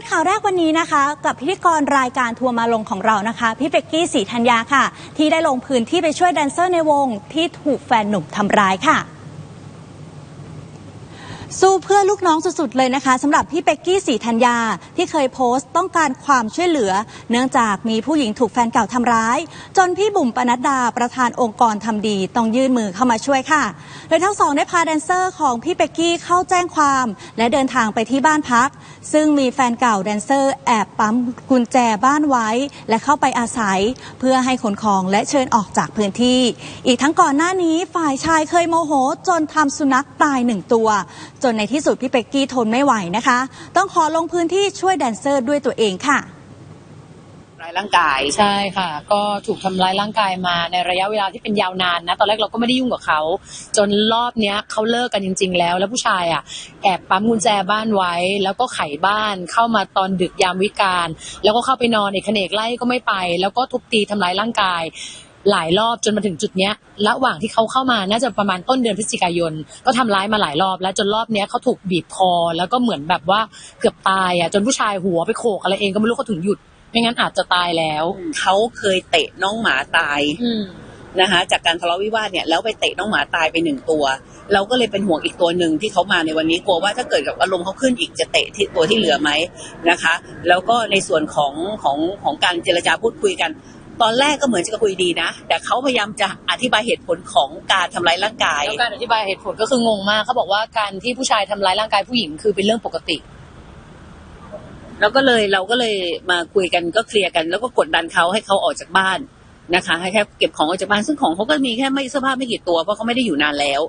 ดข่าวแรกวันนี้นะคะ กับพิธีกรรายการทัวร์มาลงของเรานะคะ พี่เป็กกี้ศรีธัญญาค่ะ ที่ได้ลงพื้นที่ไปช่วยแดนเซอร์ในวงที่ถูกแฟนหนุ่มทำร้ายค่ะ สู้เพื่อลูกน้องสุดๆเลยนะคะสำหรับพี่เป็กกี้สีธัญญาที่เคยโพสต์ต้องการความช่วยเหลือ เนื่องจากมีผู้หญิงถูกแฟนเก่าทำร้าย จนพี่บุ๋มปนัดดาประธานองค์กรทำดี ต้องยื่นมือเข้ามาช่วยค่ะ โดยทั้งสองได้พาแดนเซอร์ของพี่เป็กกี้เข้าแจ้งความ และเดินทางไปที่บ้านพัก ซึ่งมีแฟนเก่าแดนเซอร์แอบปั๊มกุญแจบ้านไว้ และเข้าไปอาศัย เพื่อให้ขนของและเชิญออกจากพื้นที่ อีกทั้งก่อนหน้านี้ฝ่ายชายเคยโมโห จนทำสุนัขตายหนึ่งตัวจนในที่สุดพี่เป็กกี้ทนไม่ไหวนะคะ ต้องขอลงพื้นที่ช่วยแดนเซอร์ด้วยตัวเองค่ะทำร้ายร่างกายใช่ค่ะ ก็ถูกทำร้ายร่างกายมาในระยะเวลาที่เป็นยาวนานนะ ตอนแรกเราก็ไม่ได้ยุ่งกับเขา จนรอบเนี้ยเขาเลิกกันจริง ๆ แล้ว แล้วผู้ชายอะแอบปั๊มกุญแจบ้านไว้ แล้วก็ไขบ้านเข้ามาตอนดึกยามวิกาลแล้วก็เข้าไปนอนเอกเขนกไล่ก็ไม่ไป แล้วก็ทุบตีทำร้ายร่างกาย หลายรอบจนมาถึงจุดเนี้ยระหว่างที่เขาเข้ามาน่าจะประมาณต้นเดือนพฤศจิกายน ก็ทำร้ายมาหลายรอบ แล้วจนรอบเนี้ยเขาถูกบีบคอ แล้วก็เหมือนแบบว่าเกือบตายอะจนผู้ชายหัวไปโขกอะไรเองก็ไม่รู้เขาถึงหยุด ไม่งั้นอาจจะตายแล้ว เขาเคยเตะน้องหมาตายอืมนะคะจากการทะเลาะวิวาทเนี่ยแล้วไปเตะน้องหมาตายไปหนึ่งตัว เราก็เลยเป็นห่วงอีกตัวหนึ่งที่เขามาในวันนี้กลัวว่าถ้าเกิดกับอารมณ์เขาขึ้นอีกจะเตะที่ตัวที่เหลือไหมนะคะ แล้วก็ในส่วนของของของการเจรจาพูดคุยกัน ตอนแรกก็เหมือนจะคุยดีนะ แต่เขาพยายามจะอธิบายเหตุผลของการทำร้ายร่างกาย แล้วการอธิบายเหตุผลก็คืองงมากเขาบอกว่าการที่ผู้ชายทำร้ายร่างกายผู้หญิงคือเป็นเรื่องปกติ แล้วก็เลยเราก็เลยมาคุยกันก็เคลียร์กัน แล้วก็กดดันเขาให้เขาออกจากบ้านนะคะให้แค่เก็บของออกจากบ้านซึ่งของเขาก็มีแค่ไม่เสื้อผ้าไม่กี่ตัวเพราะเขาไม่ได้อยู่นานแล้ว